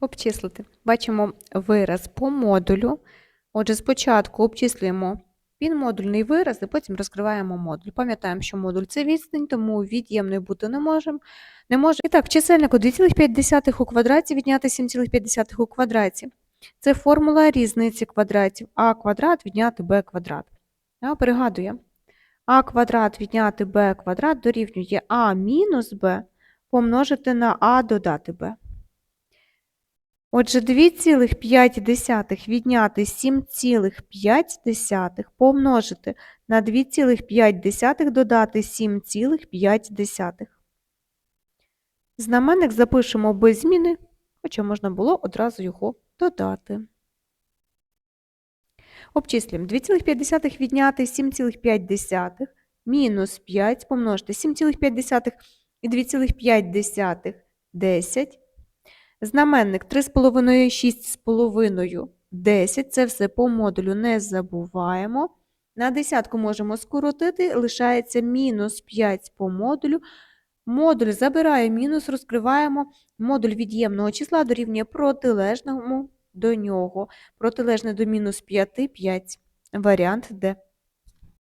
Обчислити. Бачимо вираз по модулю. Отже, спочатку обчислюємо підмодульний вираз, і потім розкриваємо модуль. Пам'ятаємо, що модуль це відстань, тому від'ємною бути не можемо. Не може. І так, чисельнику 2,5 у квадраті відняти 7,5 у квадраті. Це формула різниці квадратів. А квадрат відняти b квадрат. А, пригадує. А квадрат відняти b квадрат дорівнює а мінус b помножити на а додати b. Отже, 2,5 відняти 7,5 помножити на 2,5 додати 7,5. Знаменник запишемо без зміни, хоча можна було одразу його додати. Обчислюємо 2,5 відняти 7,5 мінус 5 помножити 7,5 і 2,5 – 10. Знаменник 3,5, 6,5, 10. Це все по модулю не забуваємо. На десятку можемо скоротити, лишається мінус 5 по модулю. Модуль забирає мінус, розкриваємо. Модуль від'ємного числа дорівнює протилежному до нього. Протилежне до мінус 5 – 5. Варіант Д.